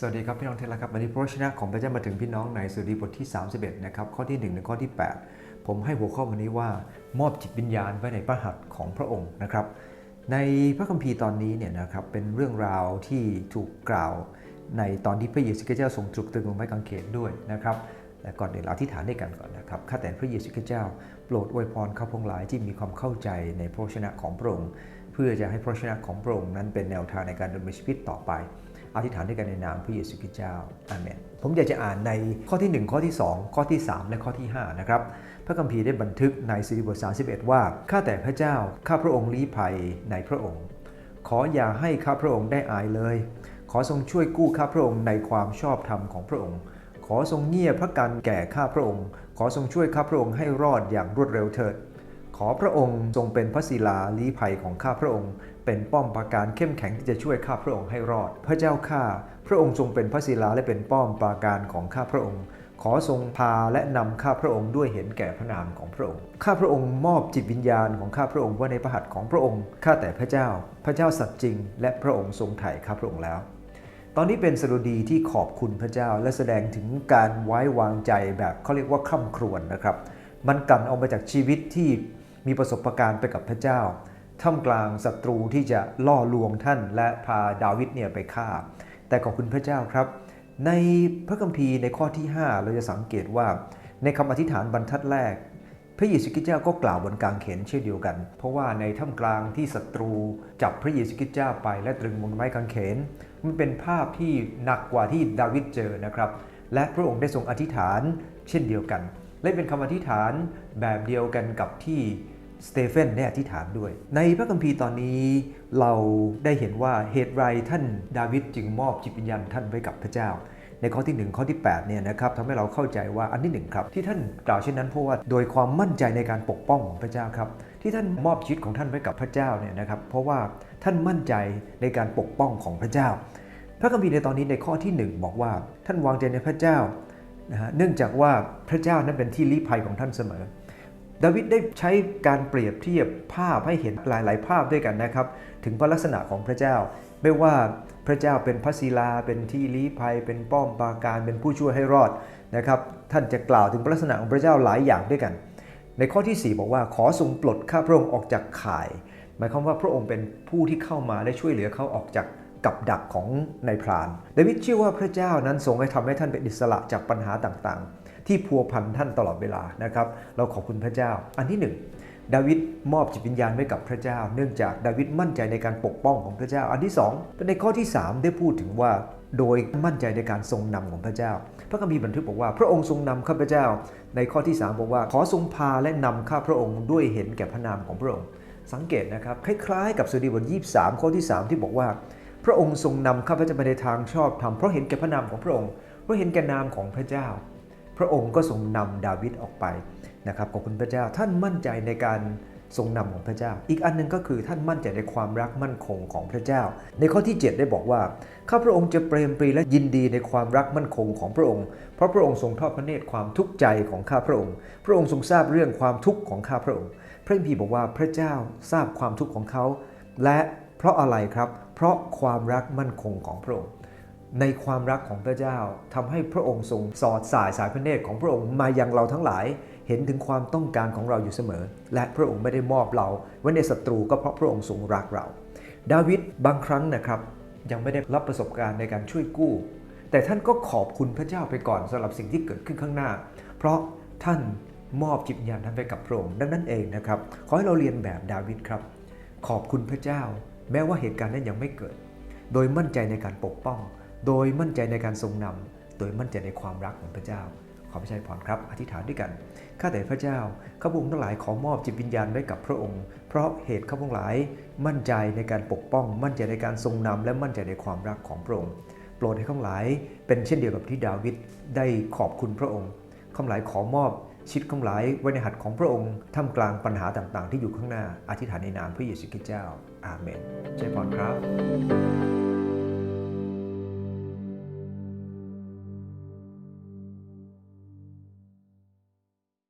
สวัสดีครับพี่น้องเที่รักครับวันนี้พระวจนะของพระเจ้ามาถึงพี่น้องในสุดีบทที่ 31 นะครับ ข้อที่ 1 ถึงข้อที่ 8 ผมให้หัวข้อวันนี้ว่ามอบจิตวิญญาณไว้ในพระหัตถ์ของพระองค์นะครับ ในพระคัมภีร์ตอนนี้เนี่ยนะครับเป็นเรื่องราวที่ถูกกล่าวในตอนที่พระเยซูคริสต์เจ้าทรงตรึกตรึงบนไม้กางเขนด้วยนะครับแต่ก่อนเดี๋ยวเราอธิษฐานด้วยกันก่อนนะครับข้าแต่พระเยซูคริสต์เจ้าโปรดอวยพรข้าพงหลายที่มีความเข้าใจในพระวจนะของพระองค์เพื่อจะให้พระวจนะของพระองค์นั้นเป็นแนวทางในการดำเนินชีวิตต่อไป อธิษฐานด้วยกันในนามพระเยซูคริสต์เจ้าอาเมน ผมอยากจะอ่านในข้อที่ 1 ข้อที่ 2 ข้อที่ 3 และข้อที่ 5 นะครับ พระคัมภีร์ได้บันทึกในสิริบท31 ว่า ข้าแต่พระเจ้า ข้าพระองค์ลี้ภัยในพระองค์ ขออย่าให้ข้าพระองค์ได้อายเลย ขอทรงช่วยกู้ข้าพระองค์ในความชอบธรรมของพระองค์ ขอทรงเงียบพระกันแก่ข้าพระองค์ ขอทรงช่วยข้าพระองค์ให้รอดอย่างรวดเร็วเถิดขอพระองค์ทรงเป็นพระศิลาลี้ภัยของข้าพระองค์ เป็นป้อมปราการเข้มแข็งที่จะช่วยข้าพระองค์ให้รอด พระเจ้าข้าพระองค์ทรงเป็นพระศิลาและเป็นป้อมปราการของข้าพระองค์ ขอทรงพาและนำข้าพระองค์ด้วยเห็นแก่พระนามของพระองค์ ข้าพระองค์มอบจิตวิญญาณของข้าพระองค์ไว้ในพระหัตถ์ของพระองค์ข้าแต่พระเจ้า พระเจ้าสัตย์จริง และพระองค์ทรงไถ่ข้าพระองค์แล้ว ตอนนี้เป็นสดุดีที่ขอบคุณพระเจ้าและแสดงถึงการไว้วางใจแบบเขาเรียกว่าคร่ำครวญนะครับ มันกลั่นออกมาจากชีวิตที่มีประสบการณ์ไปกับพระเจ้า ท่ามกลางศัตรูที่จะล่อลวงท่านและพาดาวิดเนี่ยไปฆ่า แต่ขอบคุณพระเจ้าครับ ในพระคัมภีร์ในข้อที่ 5 เราจะสังเกตว่า ในคำอธิษฐานบรรทัดแรก พระเยซูคริสต์เจ้าก็กล่าวบนกางเขนเช่นเดียวกัน เพราะว่าในท่ามกลางที่ศัตรูจับพระเยซูคริสต์เจ้าไปและตรึงบนไม้กางเขน มันเป็นภาพที่หนักกว่าที่ดาวิดเจอนะครับ และพระองค์ได้ทรงอธิษฐานเช่นเดียวกัน และเป็นคำอธิษฐานแบบเดียวกันกับที่ สเตเฟนได้อธิษฐานด้วย ในพระคัมภีร์ตอนนี้เราได้เห็นว่าเหตุไรท่านดาวิดจึงมอบจิตวิญญาณท่านไว้กับพระเจ้า ในข้อที่ 1 ข้อที่8เนี่ยนะครับทำให้เราเข้าใจว่าอันที่1ครับที่ท่านกล่าวเช่นนั้นเพราะว่าโดยความมั่นใจในการปกป้องของพระเจ้าครับ ที่ท่านมอบชีวิตของท่านไว้กับพระเจ้าเนี่ยนะครับเพราะว่าท่านมั่นใจในการปกป้องของพระเจ้า พระคัมภีร์ในตอนนี้ในข้อที่ 1 บอกว่า ท่านวางใจในพระเจ้านะฮะเนื่องจากว่าพระเจ้านั้นเป็นที่ลี้ภัยของท่านเสมอ ดาวิดได้ใช้การเปรียบเทียบภาพให้เห็นหลาย ๆ ภาพด้วยกันนะครับ ถึงพระลักษณะของพระเจ้า ไม่ว่าพระเจ้าเป็นพระศิลา เป็นที่ลี้ภัย เป็นป้อมปราการ เป็นผู้ช่วยให้รอดนะครับท่านจะกล่าวถึงพระลักษณะของพระเจ้าหลายอย่างด้วยกัน ในข้อที่ 4 บอกว่าขอทรงปลดข้าพระองค์ออกจากข่าย หมายความว่าพระองค์เป็นผู้ที่เข้ามาและช่วยเหลือเขาออกจากกับดักของนายพรานดาวิดเชื่อว่าพระเจ้านั้นทรงให้ทำให้ท่านเป็นอิสระจากปัญหาต่างๆ ที่พัวพันท่านตลอดเวลานะครับ เราขอบคุณพระเจ้า อันที่หนึ่งดาวิดมอบจิตวิญญาณไว้กับพระเจ้า เนื่องจากดาวิดมั่นใจในการปกป้องของพระเจ้า อันที่สองในข้อที่ 3 ได้พูดถึงว่าโดยมั่นใจในการทรงนำของพระเจ้า พระคัมภีร์บันทึกบอกว่าพระองค์ทรงนำข้าพเจ้า ในข้อที่ 3 บอกว่า ขอทรงพาและนำข้าพระองค์ด้วยเห็นแก่พระนามของพระองค์ สังเกตนะครับ คล้ายๆ กับสดุดีบท23 ข้อที่ 3 ที่บอกว่า พระองค์ทรงนำข้าพเจ้าไปในทางชอบธรรมเพราะเห็นแก่พระนามของพระองค์เพราะเห็นแก่นามของพระเจ้า พระองค์ก็ทรงนำดาวิดออกไปนะครับขอบคุณพระเจ้าท่านมั่นใจในการทรงนำของพระเจ้า อีกอันหนึงก็คือท่านมั่นใจในความรักมั่นคงของพระเจ้า ในข้อที่ 7 ได้บอกว่าข้าพระองค์จะเปรมปรีและยินดีในความรักมั่นคงของพระองค์ เพราะพระองค์ทรงทอดพระเนตรความทุกข์ใจของข้าพระองค์ พระองค์ทรงทราบเรื่องความทุกข์ของข้าพระองค์ พระคัมภีร์บอกว่าพระเจ้าทราบความทุกข์ของเขา และเพราะอะไรครับ เพราะความรักมั่นคงของพระองค์ ในความรักของพระเจ้าทำให้พระองค์ทรงสอดสายสายพระเนตรของพระองค์มายังเราทั้งหลาย เห็นถึงความต้องการของเราอยู่เสมอ และพระองค์ไม่ได้มอบเราไว้ในศัตรูก็เพราะพระองค์ทรงรักเรา ดาวิดบางครั้งนะครับยังไม่ได้รับประสบการณ์ในการช่วยกู้ แต่ท่านก็ขอบคุณพระเจ้าไปก่อนสำหรับสิ่งที่เกิดขึ้นข้างหน้า เพราะท่านมอบจิตวิญญาณท่านไปกับพระองค์ดังนั้นเองนะครับขอให้เราเรียนแบบดาวิดครับ ขอบคุณพระเจ้า แม้ว่าเหตุการณ์นั้นยังไม่เกิด โดยมั่นใจในการปกป้อง โดยมั่นใจในการทรงนำ โดยมั่นใจในความรักของพระเจ้า ขอพระชัยพรครับ อธิษฐานด้วยกัน ข้าแต่พระเจ้า ข้าพงทั้งหลายขอมอบจิตวิญญาณไว้กับพระองค์ เพราะเหตุข้าพงหลาย มั่นใจในการปกป้อง มั่นใจในการทรงนำ และมั่นใจในความรักของพระองค์ โปรดให้ข้าพงหลาย เป็นเช่นเดียวกับที่ดาวิดได้ขอบคุณพระองค์ข้าพงหลายขอมอบชีวิตข้าพงหลายไว้ในหัตถ์ของพระองค์ท่ามกลางปัญหาต่างๆ ที่อยู่ข้างหน้า อธิษฐานในนามพระเยซูคริสต์เจ้า อาเมนใจพรครับ